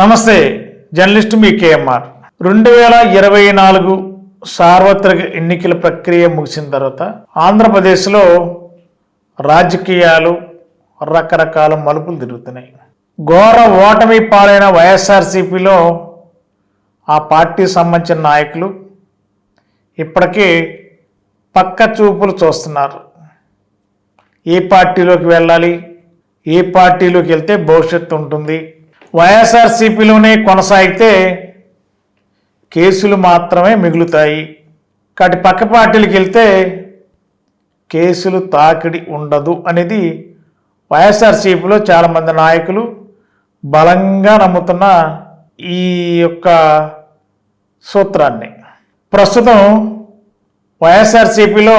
నమస్తే జర్నలిస్ట్ మీ కేఎంఆర్. రెండు వేల ఇరవై నాలుగు సార్వత్రిక ఎన్నికల ప్రక్రియ ముగిసిన తర్వాత ఆంధ్రప్రదేశ్లో రాజకీయాలు రకరకాల మలుపులు తిరుగుతున్నాయి. ఘోర ఓటమి పాలైన వైఎస్ఆర్సీపీలో ఆ పార్టీ సంబంధించిన నాయకులు ఇప్పటికీ పక్క చూపులు చూస్తున్నారు. ఏ పార్టీలోకి వెళ్ళాలి? ఏ పార్టీలోకి వెళ్తే భవిష్యత్తు ఉంటుంది? వైఎస్ఆర్సీపీలోనే కొనసాగితే కేసులు మాత్రమే మిగులుతాయి. కాబట్టి పక్క పార్టీలకు వెళ్తే కేసులు తాకిడి ఉండదు అనేది వైఎస్ఆర్సీపీలో చాలామంది నాయకులు బలంగా నమ్ముతున్న ఈ యొక్క సూత్రాన్ని. ప్రస్తుతం వైఎస్ఆర్సీపీలో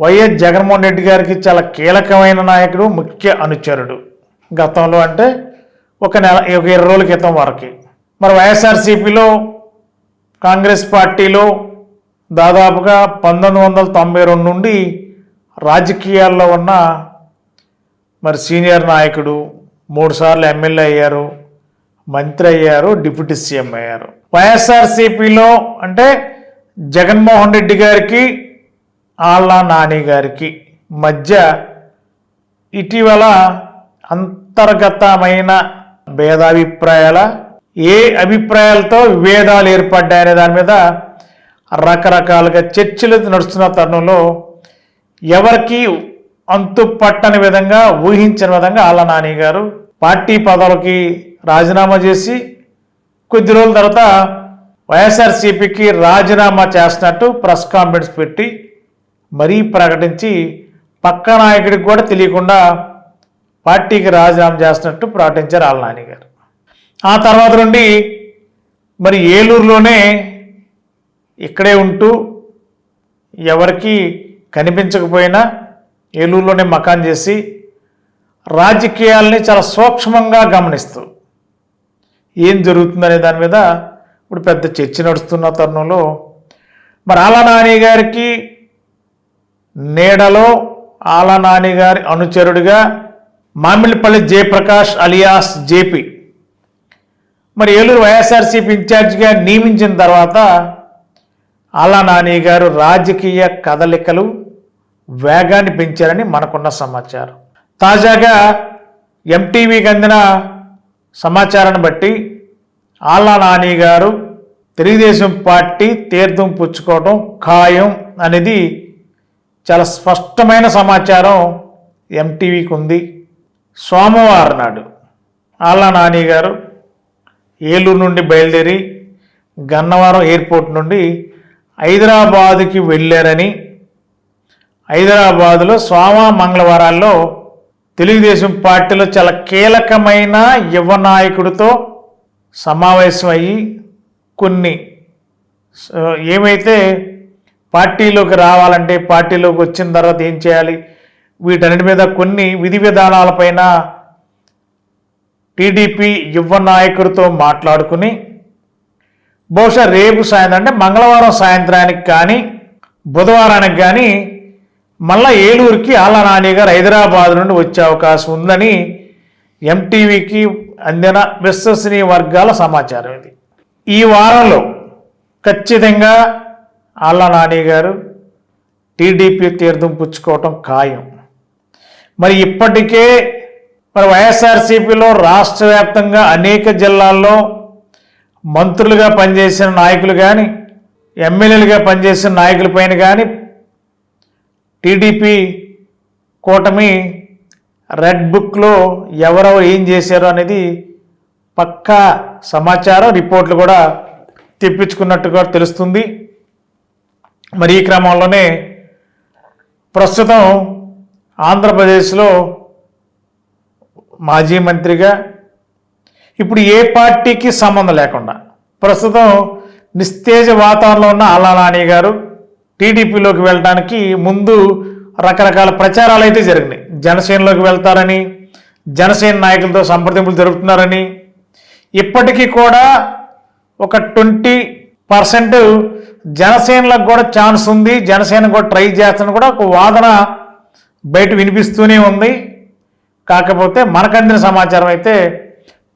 వైఎస్ జగన్మోహన్ రెడ్డి గారికి చాలా కీలకమైన నాయకుడు ముఖ్య అనుచరుడు. గతంలో అంటే ఒక నెల ఒక ఇరవై రోజుల క్రితం వరకు. మరి వైఎస్ఆర్సీపీలో కాంగ్రెస్ పార్టీలో దాదాపుగా పంతొమ్మిది వందల తొంభై రెండు నుండి రాజకీయాల్లో ఉన్న మరి సీనియర్ నాయకుడు మూడుసార్లు ఎమ్మెల్యే అయ్యారు మంత్రి అయ్యారు డిప్యూటీ సీఎం అయ్యారు. వైఎస్ఆర్సీపీలో అంటే జగన్మోహన్ రెడ్డి గారికి ఆళ్ళ నాని గారికి మధ్య ఇటీవల అంతర్గతమైన భేదాభిప్రాయాల ఏ అభిప్రాయాలతో విభేదాలు ఏర్పడ్డాయనే దాని మీద రకరకాలుగా చర్చలు నడుస్తున్న తరుణంలో ఎవరికి అంతు పట్టని విధంగా ఊహించిన విధంగా ఆళ్ళ నాని గారు పార్టీ పదవులకి రాజీనామా చేసి కొద్ది రోజుల తర్వాత వైఎస్ఆర్సీపీకి రాజీనామా చేస్తున్నట్టు ప్రెస్ కాన్ఫరెన్స్ పెట్టి మరీ ప్రకటించి పక్క నాయకుడికి కూడా తెలియకుండా పార్టీకి రాజీనామా చేస్తున్నట్టు ప్రకటించారు ఆళ్ళ నాని గారు ఆ తర్వాత నుండి మరి ఏలూరులోనే ఇక్కడే ఉంటూ ఎవరికి కనిపించకపోయినా ఏలూరులోనే మకాన్ చేసి రాజకీయాల్ని చాలా సూక్ష్మంగా గమనిస్తూ ఏం జరుగుతుందనే దాని మీద ఇప్పుడు పెద్ద చర్చ నడుస్తున్న తరుణంలో మరి ఆలా నాని గారికి నీడలో ఆలా నాని గారి అనుచరుడిగా మామిళ్ళపల్లి జయప్రకాష్ అలియాస్ జేపీ. మరి ఏలూరు వైఎస్ఆర్సీపీ ఇన్ఛార్జిగా నియమించిన తర్వాత అలా నాని గారు రాజకీయ కదలికలు వేగాన్ని పెంచారని మనకున్న సమాచారం. తాజాగా ఎంటీవీకి అందిన సమాచారాన్ని బట్టి ఆళ్ళ నాని గారు తెలుగుదేశం పార్టీ తీర్థం పుచ్చుకోవడం ఖాయం అనేది చాలా స్పష్టమైన సమాచారం ఎంటీవీకి ఉంది. సోమవారం నాడు ఆళ్ళ నాని గారు ఏలూరు నుండి బయలుదేరి గన్నవరం ఎయిర్పోర్ట్ నుండి హైదరాబాదుకి వెళ్ళారని హైదరాబాదులో సోమ మంగళవారాల్లో తెలుగుదేశం పార్టీలో చాలా కీలకమైన యువ నాయకుడితో సమావేశం అయ్యి కొన్ని ఏమైతే పార్టీలోకి రావాలంటే పార్టీలోకి వచ్చిన తర్వాత ఏం చేయాలి? వీటన్నిటి మీద కొన్ని విధి విధానాలపైన టీడీపీ యువ నాయకుడితో మాట్లాడుకుని బహుశా రేపు సాయంత్రం అంటే మంగళవారం సాయంత్రానికి కానీ బుధవారానికి కానీ మళ్ళా ఏలూరుకి ఆళ్ళ నాని గారు హైదరాబాద్ నుండి వచ్చే అవకాశం ఉందని ఎంటీవీకి అందిన విశ్వసనీయ వర్గాల సమాచారం ఇది. ఈ వారంలో ఖచ్చితంగా ఆళ్ళ నాని గారు టీడీపీ తీర్థం పుచ్చుకోవటం ఖాయం. మరి ఇప్పటికే మరి వైఎస్ఆర్సీపీలో రాష్ట్ర వ్యాప్తంగా అనేక జిల్లాల్లో మంత్రులుగా పనిచేసిన నాయకులు కానీ ఎమ్మెల్యేలుగా పనిచేసిన నాయకులపైన కానీ టీడీపీ కూటమి రెడ్ బుక్లో ఎవరెవరు ఏం చేశారో అనేది పక్కా సమాచారం రిపోర్ట్లు కూడా తెప్పించుకున్నట్టుగా తెలుస్తుంది. మరి ఈ క్రమంలోనే ప్రస్తుతం ఆంధ్రప్రదేశ్లో మాజీ మంత్రిగా ఇప్పుడు ఏ పార్టీకి సంబంధం లేకుండా ప్రస్తుతం నిస్తేజ వాతావరణంలో ఉన్న అల్లా నాని గారు టీడీపీలోకి వెళ్ళడానికి ముందు రకరకాల ప్రచారాలు అయితే జరిగినాయి. జనసేనలోకి వెళ్తారని జనసేన నాయకులతో సంప్రదింపులు జరుపుతున్నారని ఇప్పటికీ కూడా ఒక ట్వంటీ పర్సెంట్ జనసేనలకు కూడా ఛాన్స్ ఉంది జనసేన కూడా ట్రై చేస్తాను కూడా ఒక వాదన బయట వినిపిస్తూనే ఉంది. కాకపోతే మనకు అందిన సమాచారం అయితే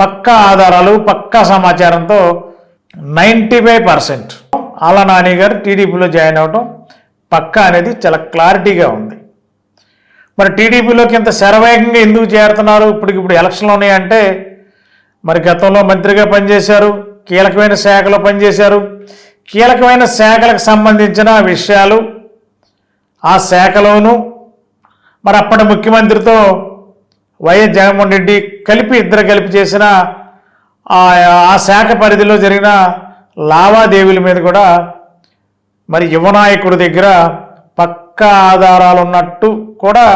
పక్కా ఆధారాలు పక్కా సమాచారంతో నైంటీ ఫైవ్ పర్సెంట్. ఆలా నాని గారు టీడీపీలో జాయిన్ అవ్వడం పక్కా అనేది చాలా క్లారిటీగా ఉంది. మరి టీడీపీలోకి ఇంత శరవేగంగా ఎందుకు చేరుతున్నారు? ఇప్పటికి ఇప్పుడు ఎలక్షన్లు ఉన్నాయంటే మరి గతంలో మంత్రిగా పనిచేశారు కీలకమైన శాఖలో పనిచేశారు. కీలకమైన శాఖలకు సంబంధించిన విషయాలు ఆ శాఖలోనూ మరి అప్పటి ముఖ్యమంత్రితో వైఎస్ జగన్మోహన్ రెడ్డి కలిపి ఇద్దరు కలిపి చేసిన ఆ ఆ శాఖ పరిధిలో జరిగిన లావాదేవీల మీద కూడా మరి యువనాయకుడి దగ్గర పక్కా ఆధారాలు ఉన్నట్టు కూడా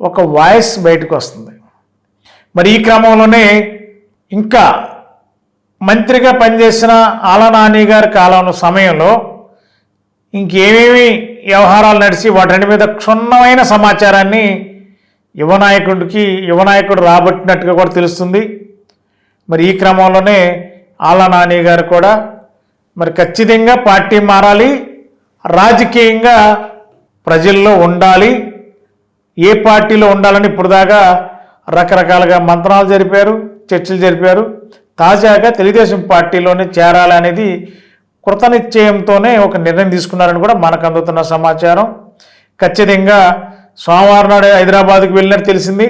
ఒక వాయిస్ బయటకు వస్తుంది. మరి ఈ క్రమంలోనే ఇంకా మంత్రిగా పనిచేసిన ఆలనాని గారి కాలంలో సమయంలో ఇంకేమేమి వ్యవహారాలు నడిచి వాటి మీద క్షుణ్ణమైన సమాచారాన్ని యువనాయకుడికి యువనాయకుడు రాబట్టినట్టుగా కూడా తెలుస్తుంది. మరి ఈ క్రమంలోనే ఆలా నాని గారు కూడా మరి ఖచ్చితంగా పార్టీ మారాలి రాజకీయంగా ప్రజల్లో ఉండాలి ఏ పార్టీలో ఉండాలని ఇప్పుడుదాకా రకరకాలుగా మంత్రాలు జరిపారు చర్చలు జరిపారు. తాజాగా తెలుగుదేశం పార్టీలోనే చేరాలనేది కృతనిశ్చయంతోనే ఒక నిర్ణయం తీసుకున్నారని కూడా మనకు అందుతున్న సమాచారం. ఖచ్చితంగా సోమవారం నాడు హైదరాబాద్కి వెళ్ళినట్టు తెలిసింది.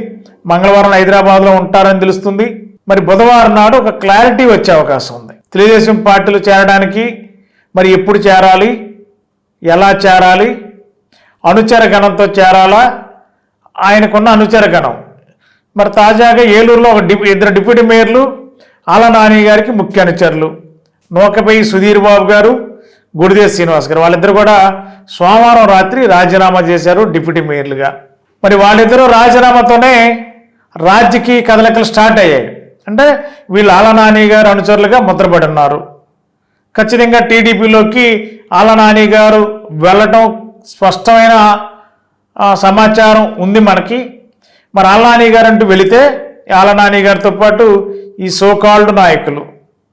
మంగళవారం హైదరాబాద్లో ఉంటారని తెలుస్తుంది. మరి బుధవారం నాడు ఒక క్లారిటీ వచ్చే అవకాశం ఉంది. తెలుగుదేశం పార్టీలో చేరడానికి మరి ఎప్పుడు చేరాలి? ఎలా చేరాలి? అనుచర గణంతో చేరాలా? ఆయనకున్న అనుచర గణం. మరి తాజాగా ఏలూరులో ఒక డి ఇద్దరు డిప్యూటీ మేయర్లు ఆల నాని గారికి ముఖ్య అనుచరులు. నూకపై సుధీర్ బాబు గారు గుడిదే శ్రీనివాస్ గారు. వాళ్ళిద్దరు కూడా సోమవారం రాత్రి రాజీనామా చేశారు డిప్యూటీ మేయర్లుగా. మరి వాళ్ళిద్దరూ రాజీనామాతోనే రాజకీయ కదలికలు స్టార్ట్ అయ్యాయి. అంటే వీళ్ళు ఆలనాని గారు అనుచరులుగా ముద్రపడి ఉన్నారు. ఖచ్చితంగా టీడీపీలోకి ఆలనాని గారు వెళ్ళటం స్పష్టమైన సమాచారం ఉంది మనకి. మరి ఆలనాని గారు అంటూ వెళితే ఆలనాని గారితో పాటు ఈ సోకాల్డ్ నాయకులు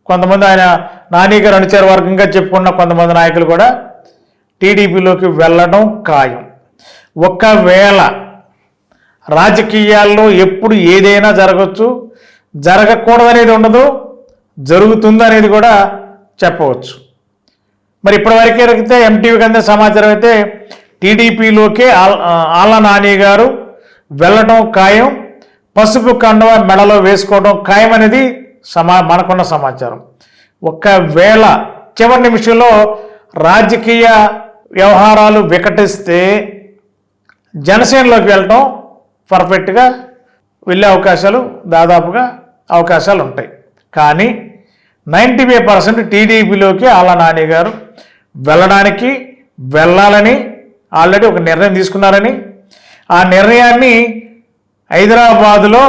కొంతమంది ఆయన నాని గారు అనుచర వర్గంగా చెప్పుకున్న కొంతమంది నాయకులు కూడా టీడీపీలోకి వెళ్ళడం ఖాయం. ఒకవేళ రాజకీయాల్లో ఎప్పుడు ఏదైనా జరగచ్చు జరగకూడదనేది ఉండదు జరుగుతుంది అనేది కూడా చెప్పవచ్చు. మరి ఇప్పటివరకే అయితే ఎంటీవీకి అందిన సమాచారం అయితే టీడీపీలోకే ఆల్- ఆళ్ళ నాని గారు వెళ్ళడం ఖాయం పసుపు కండవ మెడలో వేసుకోవడం ఖాయం అనేది సమా మనకున్న సమాచారం. ఒకవేళ చివరి నిమిషంలో రాజకీయ వ్యవహారాలు వికటిస్తే జనసేనలోకి వెళ్ళటం పర్ఫెక్ట్గా వెళ్ళే అవకాశాలు దాదాపుగా అవకాశాలు ఉంటాయి. కానీ నైంటీ ఫైవ్ పర్సెంట్ టీడీపీలోకి ఆళ్ళ నాని గారు వెళ్ళడానికి వెళ్ళాలని ఆల్రెడీ ఒక నిర్ణయం తీసుకున్నారని ఆ నిర్ణయాన్ని హైదరాబాదులో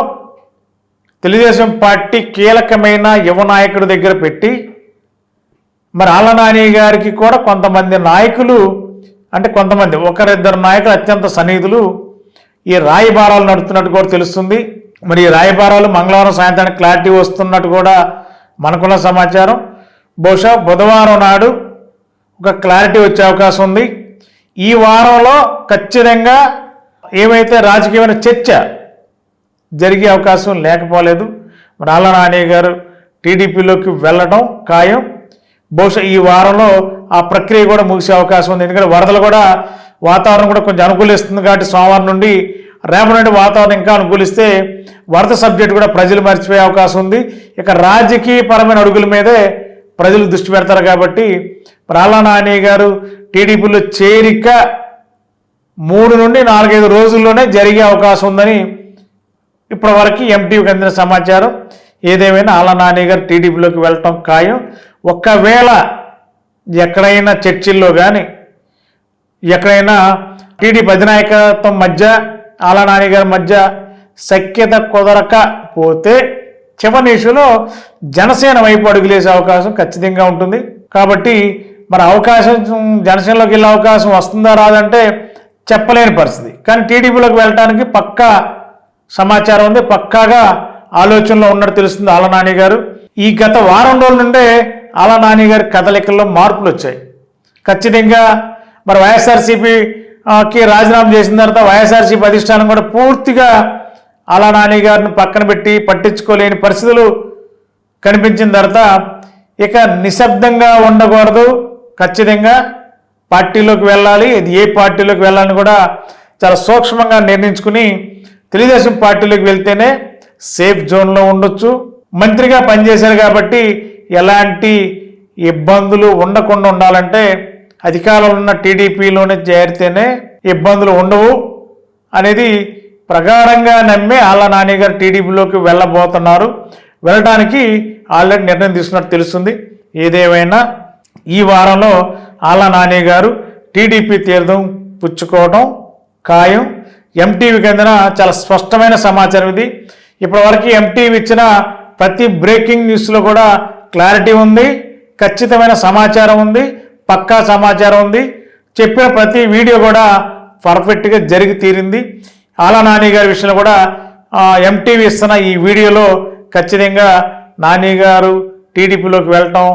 తెలుగుదేశం పార్టీ కీలకమైన యువ నాయకుడి దగ్గర పెట్టి మరి ఆలనాని గారికి కూడా కొంతమంది నాయకులు అంటే కొంతమంది ఒకరిద్దరు నాయకులు అత్యంత సన్నిహితులు ఈ రాయబారాలు నడుస్తున్నట్టు కూడా తెలుస్తుంది. మరి ఈ రాయబారాలు మంగళవారం సాయంత్రానికి క్లారిటీ వస్తున్నట్టు కూడా మనకున్న సమాచారం. బహుశా బుధవారం నాడు ఒక క్లారిటీ వచ్చే అవకాశం ఉంది. ఈ వారంలో ఖచ్చితంగా ఏమైతే రాజకీయమైన చర్చ జరిగే అవకాశం లేకపోలేదు. మరి ఆళ్ళ నాని గారు టీడీపీలోకి వెళ్ళడం ఖాయం. బహుశా ఈ వారంలో ఆ ప్రక్రియ కూడా ముగిసే అవకాశం ఉంది. ఎందుకంటే వరదలు కూడా వాతావరణం కూడా కొంచెం అనుకూలిస్తుంది కాబట్టి సోమవారం నుండి రేపటి నుండి వాతావరణం ఇంకా అనుకూలిస్తే వరద సబ్జెక్ట్ కూడా ప్రజలు మర్చిపోయే అవకాశం ఉంది. ఇక రాజకీయపరమైన అడుగుల మీదే ప్రజలు దృష్టి పెడతారు కాబట్టి ప్రాలా నాని గారు టీడీపీలో చేరిక మూడు నుండి నాలుగైదు రోజుల్లోనే జరిగే అవకాశం ఉందని ఇప్పటి వరకు ఎంపీకి అందిన సమాచారం ఏదేమైనా ఆల నాని గారు టీడీపీలోకి వెళ్ళటం ఖాయం. ఒక్కవేళ ఎక్కడైనా చర్చిల్లో కానీ ఎక్కడైనా టీడీపీ అధినాయకత్వం మధ్య ఆల నాని గారి మధ్య సఖ్యత కుదరకపోతే చివరి ఇష్యూలో జనసేన వైపు అడుగులేసే అవకాశం ఖచ్చితంగా ఉంటుంది. కాబట్టి మరి అవకాశం జనసేనలోకి వెళ్ళే అవకాశం వస్తుందా రాదంటే చెప్పలేని పరిస్థితి. కానీ టీడీపీలోకి వెళ్ళడానికి పక్కా సమాచారం ఉంది. పక్కాగా ఆలోచనలో ఉన్నట్టు తెలుస్తుంది ఆలనాని గారు. ఈ గత వారం రోజుల నుండే ఆలనాని గారి కదలికల్లో మార్పులు వచ్చాయి. ఖచ్చితంగా మరి వైఎస్ఆర్సీపీకి రాజీనామా చేసిన తర్వాత వైఎస్ఆర్సీపీ అధిష్టానం కూడా పూర్తిగా అలా నాని గారిని పక్కన పెట్టి పట్టించుకోలేని పరిస్థితులు కనిపించిన తర్వాత ఇక నిశ్శబ్దంగా ఉండకూడదు. ఖచ్చితంగా పార్టీలోకి వెళ్ళాలి. ఇది ఏ పార్టీలోకి వెళ్ళాలని కూడా చాలా సూక్ష్మంగా నిర్ణయించుకుని తెలుగుదేశం పార్టీలోకి వెళ్తేనే సేఫ్ జోన్లో ఉండొచ్చు. మంత్రిగా పనిచేశారు కాబట్టి ఎలాంటి ఇబ్బందులు ఉండకుండా ఉండాలంటే అధికారంలో ఉన్న టీడీపీలోనే చేరితేనే ఇబ్బందులు ఉండవు అనేది ప్రగాఢంగా నమ్మి ఆళ్ళ నాని గారు టీడీపీలోకి వెళ్ళబోతున్నారు. వెళ్ళడానికి ఆల్రెడీ నిర్ణయం తీసుకున్నట్టు తెలుస్తుంది. ఏదేమైనా ఈ వారంలో ఆళ్ళ నాని గారు టీడీపీ తీర్థం పుచ్చుకోవడం ఖాయం. ఎంటీవీకి అందిన చాలా స్పష్టమైన సమాచారం ఇది. ఇప్పటివరకు ఎంటీవీ ఇచ్చిన ప్రతి బ్రేకింగ్ న్యూస్లో కూడా క్లారిటీ ఉంది ఖచ్చితమైన సమాచారం ఉంది పక్కా సమాచారం ఉంది. చెప్పిన ప్రతి వీడియో కూడా పర్ఫెక్ట్గా జరిగి తీరింది. అలా నాని గారి విషయంలో కూడా ఎంటీవీ ఇస్తున్న ఈ వీడియోలో ఖచ్చితంగా నాని గారు టీడీపీలోకి వెళ్ళటం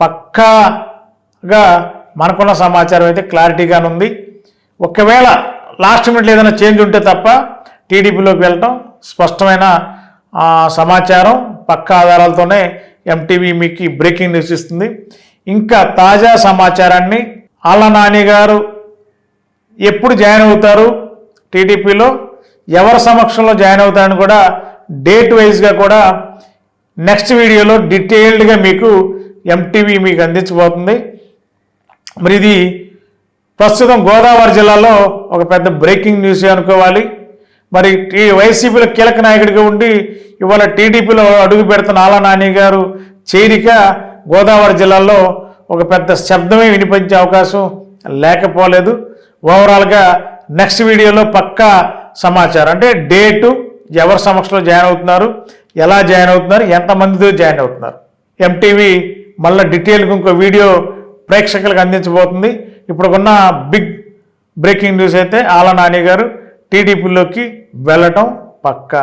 పక్కాగా మనకున్న సమాచారం అయితే క్లారిటీగానే ఉంది ఒకవేళ లాస్ట్ మినిట్లో ఏదైనా చేంజ్ ఉంటే తప్ప టీడీపీలోకి వెళ్ళటం స్పష్టమైన ఆ, సమాచారం పక్క ఆధారాలతోనే ఎంటీవీ మీకు బ్రేకింగ్ న్యూస్ ఇస్తుంది. ఇంకా తాజా సమాచారాన్ని ఆళ్ళ నాని గారు ఎప్పుడు జాయిన్ అవుతారు? టీడీపీలో ఎవరి సమక్షంలో జాయిన్ అవుతారని కూడా డేట్ వైజ్గా కూడా నెక్స్ట్ వీడియోలో డీటెయిల్డ్గా మీకు ఎంటీవీ మీకు అందించబోతుంది. మరి ఇది ప్రస్తుతం గోదావరి జిల్లాలో ఒక పెద్ద బ్రేకింగ్ న్యూస్ అనుకోవాలి. మరి టీ వైసీపీలో కీలక నాయకుడిగా ఉండి ఇవాళ టీడీపీలో అడుగు పెడుతున్న ఆలా నాని గారు చేరిక గోదావరి జిల్లాలో ఒక పెద్ద శబ్దమే వినిపించే అవకాశం లేకపోలేదు. ఓవరాల్గా నెక్స్ట్ వీడియోలో పక్కా సమాచారం. అంటే డేటు ఎవరి సమక్షంలో జాయిన్ అవుతున్నారు ఎలా జాయిన్ అవుతున్నారు ఎంతమందితో జాయిన్ అవుతున్నారు. ఎంటీవీ మళ్ళీ డీటెయిల్గా ఇంకో వీడియో ప్రేక్షకులకు అందించబోతుంది. ఇప్పుడున్న బిగ్ బ్రేకింగ్ న్యూస్ అయితే ఆల నాని గారు టీడీపీలోకి వెళ్ళటం పక్కా.